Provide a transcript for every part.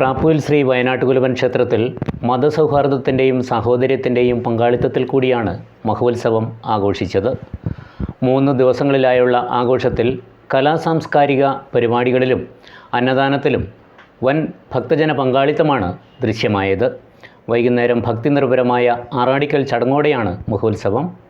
പ്രാപ്പൂൽ ശ്രീ വയനാട്ടുകുലവൻ ക്ഷേത്രത്തിൽ മതസൗഹാർദ്ദത്തിന്റെയും സാഹോദര്യത്തിന്റെയും പങ്കാളിത്തത്തിൽ കൂടിയാണ് മഹോത്സവം ആഘോഷിച്ചത്. മൂന്ന് ദിവസങ്ങളിലായുള്ള ആഘോഷത്തിൽ കലാസാംസ്കാരിക പരിപാടികളിലും അന്നദാനത്തിലും വൻ ഭക്തജന പങ്കാളിത്തമാണ് ദൃശ്യമായത്. വൈകുന്നേരം ഭക്തിനിർഭരമായ ആറാടിക്കൽ ചടങ്ങോടെയാണ് മഹോത്സവം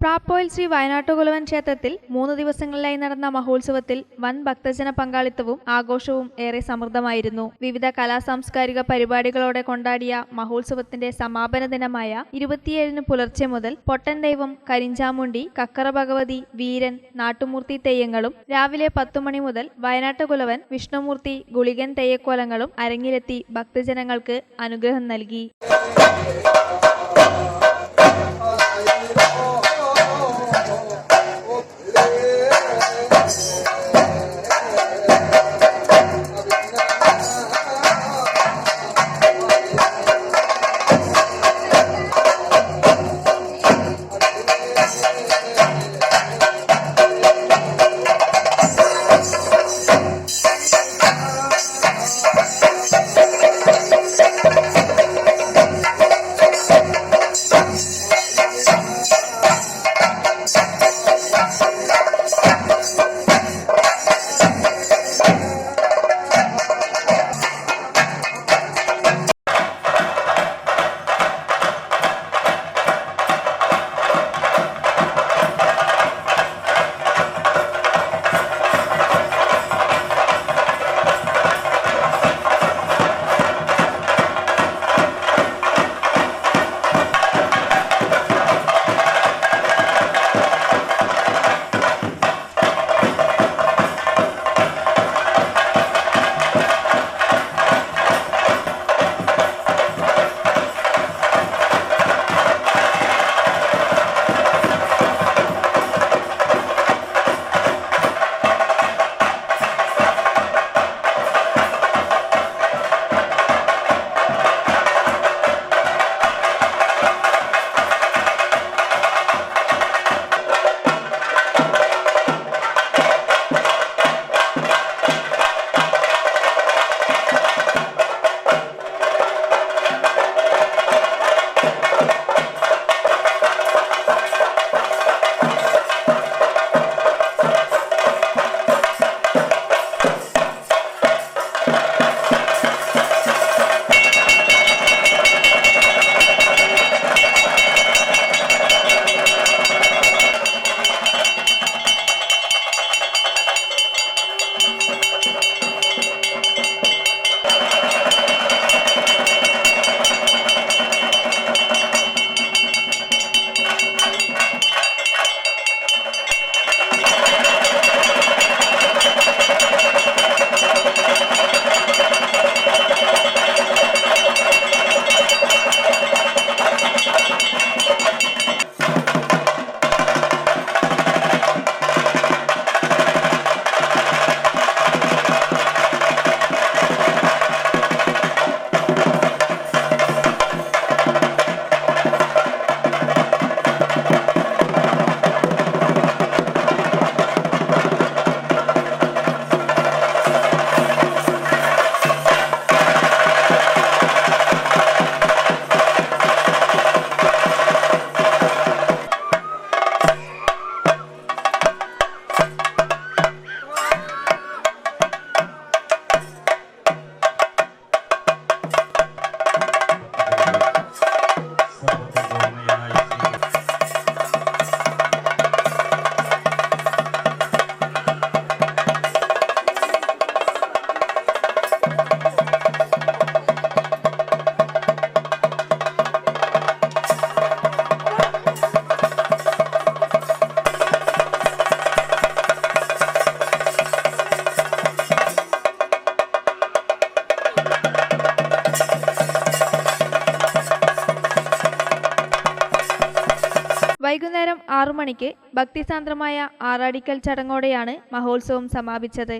പ്രാപ്പോയിൽ ശ്രീ വയനാട്ടുകുലവൻ ക്ഷേത്രത്തിൽ മൂന്ന് ദിവസങ്ങളിലായി നടന്ന മഹോത്സവത്തിൽ വൻ ഭക്തജന പങ്കാളിത്തവും ആഘോഷവും ഏറെ സമൃദ്ധമായിരുന്നു. വിവിധ കലാസാംസ്കാരിക പരിപാടികളോടെ കൊണ്ടാടിയ മഹോത്സവത്തിന്റെ സമാപന ദിനമായ ഇരുപത്തിയേഴിന് പുലർച്ചെ മുതൽ പൊട്ടൻ ദൈവം കരിഞ്ചാമുണ്ടി കക്കറ ഭഗവതി വീരൻ നാട്ടുമൂർത്തി തെയ്യങ്ങളും രാവിലെ പത്തു മണി മുതൽ വയനാട്ടുകുലവൻ വിഷ്ണുമൂർത്തി ഗുളികൻ തെയ്യക്കോലങ്ങളും അരങ്ങിലെത്തി ഭക്തജനങ്ങൾക്ക് അനുഗ്രഹം നൽകി. വൈകുന്നേരം ആറു മണിക്ക് ഭക്തിസാന്ദ്രമായ ആറാടിക്കൽ ചടങ്ങോടെയാണ് മഹോത്സവം സമാപിച്ചത്.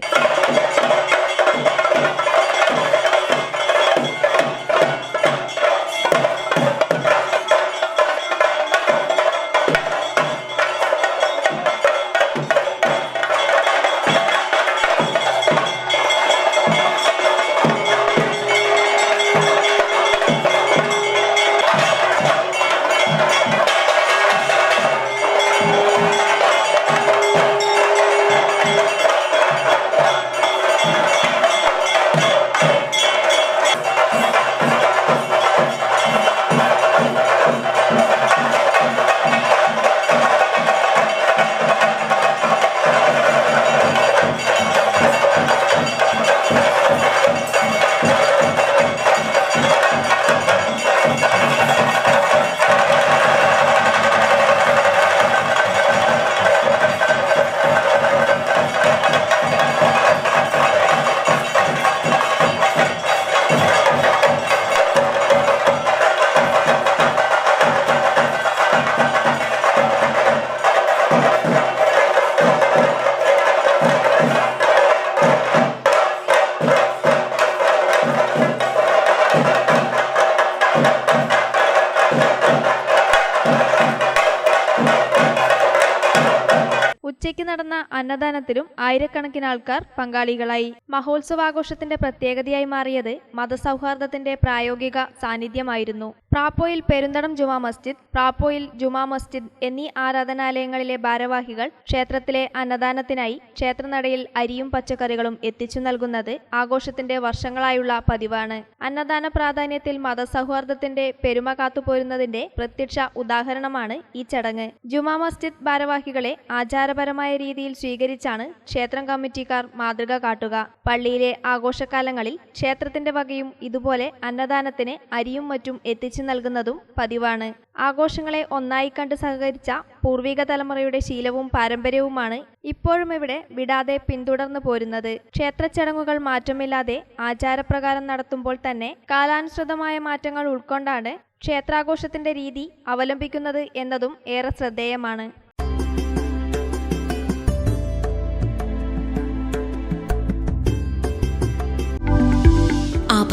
ഉച്ചയ്ക്ക് നടന്ന അന്നദാനത്തിലും ആയിരക്കണക്കിന് ആൾക്കാർ പങ്കാളികളായി. മഹോത്സവാഘോഷത്തിന്റെ പ്രത്യേകതയായി മാറിയത് മതസൗഹാർദ്ദത്തിന്റെ പ്രായോഗിക സാന്നിധ്യമായിരുന്നു. പ്രാപ്പോയിൽ പെരുന്തടം ജുമാ മസ്ജിദ് പ്രാപ്പോയിൽ ജുമാ മസ്ജിദ് എന്നീ ആരാധനാലയങ്ങളിലെ ഭാരവാഹികൾ ക്ഷേത്രത്തിലെ അന്നദാനത്തിനായി ക്ഷേത്രനടയിൽ അരിയും പച്ചക്കറികളും എത്തിച്ചു നൽകുന്നത് ആഘോഷത്തിന്റെ വർഷങ്ങളായുള്ള പതിവാണ്. അന്നദാന പ്രാധാന്യത്തിൽ മതസൗഹാർദ്ദത്തിന്റെ പെരുമ കാത്തുപോരുന്നതിന്റെ പ്രത്യക്ഷ ഉദാഹരണമാണ് ഈ ചടങ്ങ്. ജുമാ മസ്ജിദ് ഭാരവാഹികളെ ആചാരപരമായ രീതിയിൽ സ്വീകരിച്ചാണ് ക്ഷേത്രം കമ്മിറ്റിക്കാർ മാതൃക കാട്ടുക. പള്ളിയിലെ ആഘോഷകാലങ്ങളിൽ ക്ഷേത്രത്തിന്റെ വകയും ഇതുപോലെ അന്നദാനത്തിന് അരിയും മറ്റും എത്തിച്ചു നൽകുന്നതും പതിവാണ്. ആഘോഷങ്ങളെ ഒന്നായി കണ്ട് സഹകരിച്ച പൂർവിക തലമുറയുടെ ശീലവും പാരമ്പര്യവുമാണ് ഇപ്പോഴും ഇവിടെ വിടാതെ പിന്തുടർന്നു പോരുന്നത്. ക്ഷേത്ര ചടങ്ങുകൾ മാറ്റമില്ലാതെ ആചാരപ്രകാരം നടത്തുമ്പോൾ തന്നെ കാലാനുസൃതമായ മാറ്റങ്ങൾ ഉൾക്കൊണ്ടാണ് ക്ഷേത്രാഘോഷത്തിന്റെ രീതി അവലംബിക്കുന്നത് എന്നതും ഏറെ ശ്രദ്ധേയമാണ്.